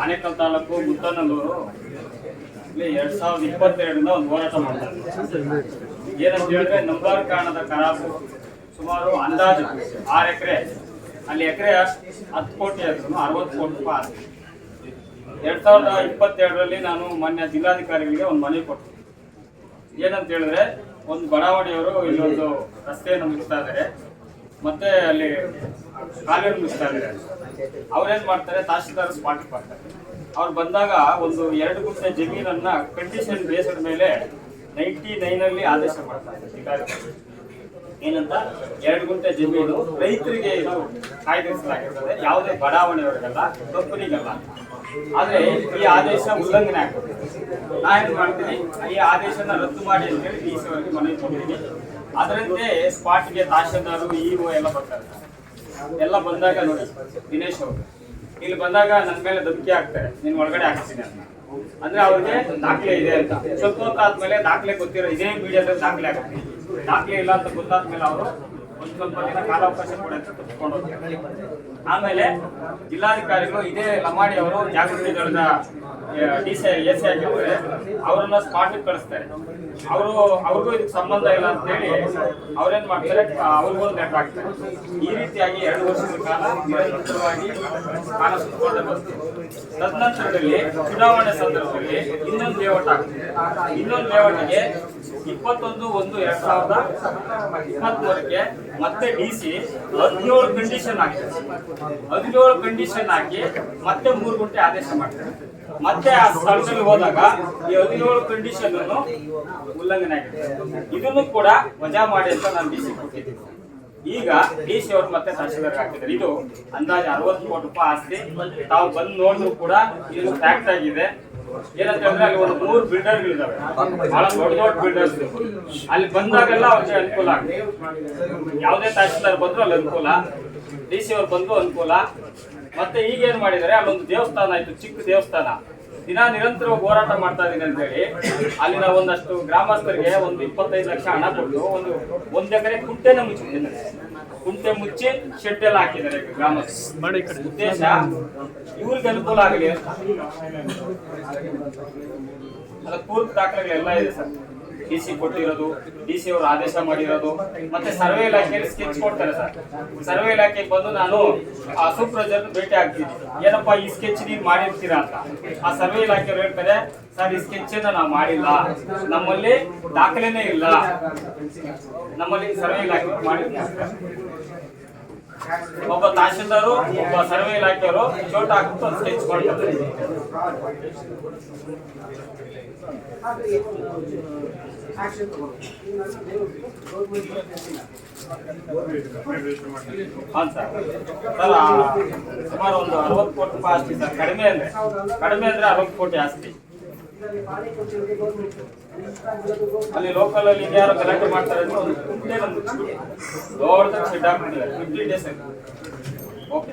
ಆನೇಕಲ್ ತಾಲೂಕು ಮುತ್ತನಲ್ಲೂರು. ಇಲ್ಲಿ ಎರಡ್ ಸಾವಿರದ ಇಪ್ಪತ್ತೆರಡರಿಂದ ಒಂದು ಹೋರಾಟ ಮಾಡ್ತಾರೆ. ಏನಂತ ಹೇಳಿದ್ರೆ ನಂಬರ್ ಕಾಣದ ಕರಾಬು ಸುಮಾರು ಅಂದಾಜು ಆರು ಎಕರೆ. ಅಲ್ಲಿ ಎಕರೆ ಹತ್ತು ಕೋಟಿ ಆದ್ರೂ ಅರವತ್ತು ಕೋಟಿ ರೂಪಾಯಿ ಎರಡ್ ಸಾವಿರದ ಇಪ್ಪತ್ತೆರಡರಲ್ಲಿ ನಾನು ಮಾನ್ಯ ಜಿಲ್ಲಾಧಿಕಾರಿಗಳಿಗೆ ಒಂದು ಮನವಿ ಕೊಟ್ಟೆ. ಏನಂತ ಹೇಳಿದ್ರೆ ಒಂದು ಬಡಾವಣೆಯವರು ಇಲ್ಲೊಂದು ರಸ್ತೆಯನ್ನು ಮುಗಿಸ್ತಾ ಇದ್ದಾರೆ. ಮತ್ತೆ ಅಲ್ಲಿ ಕಾಲೇಜ್ ಮುಗಿಸ್ತಾ ಇದ್ದಾರೆ. ಅವ್ರೇನ್ ಮಾಡ್ತಾರೆ? ತಹಶೀಲ್ದಾರ್ ಸ್ಪಾಟ್ ಮಾಡ್ತಾರೆ. ಅವ್ರು ಬಂದಾಗ ಒಂದು ಎರಡು ಗುಂಟೆ ಜಮೀನನ್ನ ಕಂಡೀಷನ್ ಬೇಸ್ಡ್ ಮೇಲೆ ನೈಂಟಿ ನೈನ್ ಅಲ್ಲಿ ಆದೇಶ ಮಾಡ್ತಾರೆ ಏನಂತ? ಎರಡು ಗುಂಟೆ ಜಮೀನು ರೈತರಿಗೆ ಇದು ಕಾಯ್ದಿರಿಸಲಾಗಿರ್ತದೆ. ಯಾವುದೇ ಬಡಾವಣೆಯವರಿಗಲ್ಲ ಕಂಪನಿಗಲ್ಲ ಆದ್ರೆ ಈ ಆದೇಶ ಉಲ್ಲಂಘನೆ ಆಗ್ತದೆ. ನಾ ಏನ್ ಮಾಡ್ತೀನಿ? ಈ ಆದೇಶನ ರದ್ದು ಮಾಡಿ ಅಂತ ಹೇಳಿ ಈ ಅವರಿಗೆ ಮನವಿ ಕೊಡ್ತೀನಿ. ಅದರಂತೆ ಸ್ಪಾಟ್ಗೆ ತಹಶೀಲ್ದಾರು ಇಒ ಎಲ್ಲ ಬರ್ತಾರೆ. ಎಲ್ಲ ಬಂದಾಗ ನೋಡಿ, ದಿನೇಶ್ ಅವರು. ಇಲ್ಲಿ ಬಂದಾಗ ನನ್ನ ಮೇಲೆ ಧಮಕಿ ಹಾಕ್ತಾರೆ. ನಿನ್ ಒಳಗಡೆ ಹಾಕ್ತೀನಿ ಅಂತ. ಅಂದ್ರೆ ಅವ್ರಿಗೆ ದಾಖಲೆ ಇದೆ ಅಂತ. ಸ್ವಲ್ಪ ಹೊತ್ತಾದ್ಮೇಲೆ ದಾಖಲೆ ಗೊತ್ತಿರೋ, ಇದೇ ಮೀಡಿಯಾದಲ್ಲಿ ದಾಖಲೆ ಆಗುತ್ತೆ. ದಾಖಲೆ ಇಲ್ಲ ಅಂತ ಗೊತ್ತಾದ ಮೇಲೆ ಅವರು ಒಂದ್ ಸ್ವಲ್ಪ ದಿನ ಕಾಲಾವಕಾಶ ಕೊಡಿ ಅಂತ ತಪ್ಪಿಕೊಂಡು ಆಮೇಲೆ ಜಿಲ್ಲಾಧಿಕಾರಿಗಳು ಇದೇ ಲಮಾಡಿ ಅವರು ಜಾಗೃತಿ ದಳದ ಡಿ ಸಿ, ಎ ಸಿ ಆಗಿರ್ತಾರೆ ಅವರನ್ನ ಸ್ಪಾಟ್ಗೆ ಕಳಿಸ್ತಾರೆ. ಅವರು, ಅವ್ರಿಗೂ ಇದಕ್ಕೆ ಸಂಬಂಧ ಇಲ್ಲ ಅಂತ ಹೇಳಿ ಅವ್ರೇನ್ ಮಾಡ್ತಾರೆ ಅವ್ರಿಗೂ ನೆಟ್ ಹಾಕ್ತಾರೆ. ಈ ರೀತಿಯಾಗಿ ಎರಡು ವರ್ಷದ ಕಾಲ ನಿರಂತರವಾಗಿ ಕಾಲ ಸುತ್ತಕೊಂಡೇ ಬರ್ತದೆ ತದನಂತರದಲ್ಲಿ ಚುನಾವಣೆ ಸಂದರ್ಭದಲ್ಲಿ ಇನ್ನೊಂದು ಲೇಔಟ್ ಆಗ್ತದೆ. ಇನ್ನೊಂದು ಲೇಔಟ್ಗೆ ಇಪ್ಪತ್ತೊಂದು, ಒಂದು, ಎರಡ್ ಸಾವಿರದ ಇಪ್ಪತ್ಮೂರಕ್ಕೆ ಮತ್ತೆ ಡಿ ಸಿ ಹದಿನೇಳು ಕಂಡೀಷನ್ ಹಾಕಿದೆ. ಹದಿನೇಳು ಕಂಡೀಷನ್ ಹಾಕಿ ಮತ್ತೆ ಮೂರು ಗಂಟೆ ಆದೇಶ ಮಾಡ್ತಾರೆ. ಮತ್ತೆ ಆ ಸ್ಥಳದಲ್ಲಿ ಹೋದಾಗ ಈ ಹದಿನೇಳು ಕಂಡೀಷನ್ ಅನ್ನು ಉಲ್ಲಂಘನೆ ಆಗಿದೆ. ಇದನ್ನು ಕೂಡ ವಜಾ ಮಾಡಿ ಅಂತ ನಾನು ಡಿ ಸಿ ಈಗ ಡಿ ಸಿ ಅವರು ಮತ್ತೆ ತಹಶೀಲ್ದಾರ್ ಹಾಕಿದ್ದಾರೆ. ಇದು ಅಂದಾಜು ಅರವತ್ತು ಕೋಟಿ ರೂಪಾಯಿ ಆಸ್ತಿ. ತಾವು ಬಂದು ನೋಡಿದ್ರು ಕೂಡ ಇದು ಫ್ಯಾಕ್ಟ್ ಆಗಿದೆ. ಏನಂತ ಹೇಳಿದ್ರೆ ಅಲ್ಲಿ ಮೂರು ಬಿಲ್ಡರ್ ಇದಾವೆ ಬಹಳ ದೊಡ್ಡ ದೊಡ್ಡ ಬಿಲ್ಡರ್ಸ್ ಅಲ್ಲಿ ಬಂದಾಗೆಲ್ಲ ಅವ್ರಿಗೆ ಅನುಕೂಲ ಆಗುತ್ತೆ. ಯಾವುದೇ ತಹಶೀಲ್ದಾರ್ ಬಂದ್ರು ಅಲ್ಲಿ ಅನುಕೂಲ. ಡಿ ಸಿ ಅವ್ರು ಬಂದ್ರು ಅನುಕೂಲ. ಮತ್ತೆ ಈಗ ಏನ್ ಮಾಡಿದ್ದಾರೆ, ಅಲ್ಲೊಂದು ದೇವಸ್ಥಾನ ಆಯ್ತು, ಚಿಕ್ಕ ದೇವಸ್ಥಾನ. ದಿನ ನಿರಂತರವಾಗಿ ಹೋರಾಟ ಮಾಡ್ತಾ ಇದ್ದೀನಿ ಅಂತ ಹೇಳಿ, ಅಲ್ಲಿನ ಒಂದಷ್ಟು ಗ್ರಾಮಸ್ಥರಿಗೆ ಒಂದು ಇಪ್ಪತ್ತೈದು ಲಕ್ಷ ಹಣ ಕೊಟ್ಟು ಒಂದು ಒಂದ್ ಎಕರೆ ಕುಂಟೆನ ಮುಚ್ಚಿದ್ದೀನಿ ಕುಂಟೆ ಮುಚ್ಚಿ ಶೆಡ್ ಎಲ್ಲ ಹಾಕಿದ್ದಾರೆ ಗ್ರಾಮಸ್ಥರು. ಉದ್ದೇಶ, ಇವ್ರಿಗೆ ಅನುಕೂಲ ಆಗಲಿ ಅದಕ್ಕೆ ಪೂರ್ವ ದಾಖಲೆಗಳೆಲ್ಲ ಇದೆ ಸರ್. ಡಿ ಸಿ ಕೊಟ್ಟಿರೋದು ಡಿ ಸಿ ಅವರು ಆದೇಶ ಮಾಡಿರೋದು, ಮತ್ತೆ ಸರ್ವೆ ಇಲಾಖೆಯಲ್ಲಿ ಸ್ಕೆಚ್ ಕೊಡ್ತಾರೆ ಸರ್. ಸರ್ವೆ ಇಲಾಖೆಗೆ ಬಂದು ನಾನು ಆ ಸೂಪರ್ವೈಸರ್ ಭೇಟಿ ಆಗ್ತೀನಿ. ಏನಪ್ಪಾ ಈ ಸ್ಕೆಚ್ ನೀವು ಮಾಡಿರ್ತೀರಾ ಅಂತ. ಆ ಸರ್ವೆ ಇಲಾಖೆಯವರು ಹೇಳ್ತಾರೆ, ಸರ್, ಈ ಸ್ಕೆಚ್ ನಾವು ಮಾಡಿಲ್ಲ. ನಮ್ಮಲ್ಲಿ ದಾಖಲೆನೇ ಇಲ್ಲ. ನಮ್ಮಲ್ಲಿ ಸರ್ವೆ ಇಲಾಖೆ ಮಾಡಿರ್ತಾರೆ ಒಬ್ಬ ತಹಶೀಲ್ದಾರು ಒಬ್ಬ ಸರ್ವೆ ಇಲಾಖೆಯವರು ಚೋಟ ಹಾಕ್ಬಿಟ್ಟು ಒಂದು ಸ್ಕೆಚ್ ಮಾಡ್ತಾರೆ ಹಾಂ ಸರ್. ಸರ್ ಆ, ಸುಮಾರು ಒಂದು ಅರವತ್ತು ಕೋಟಿ ರೂಪಾಯಿ ಆಸ್ತಿ ಸರ್. ಕಡಿಮೆ ಅಂದ್ರೆ ಕಡಿಮೆ ಅಂದ್ರೆ ಅರವತ್ತು ಕೋಟಿ ಆಸ್ತಿ. ಅಲ್ಲಿ ಲೋಕಲ್ ಅಲ್ಲಿ ಯಾರು ಕಲೆಕ್ಟ್ ಮಾಡ್ತಾರೆ ದೊಡ್ಡದಾಗಿ ಶೆಡ್ ಹಾಕ್ಬಿಟ್ಟಿದ್ದಾರೆ ಡೇಸ್ ಓಕೆ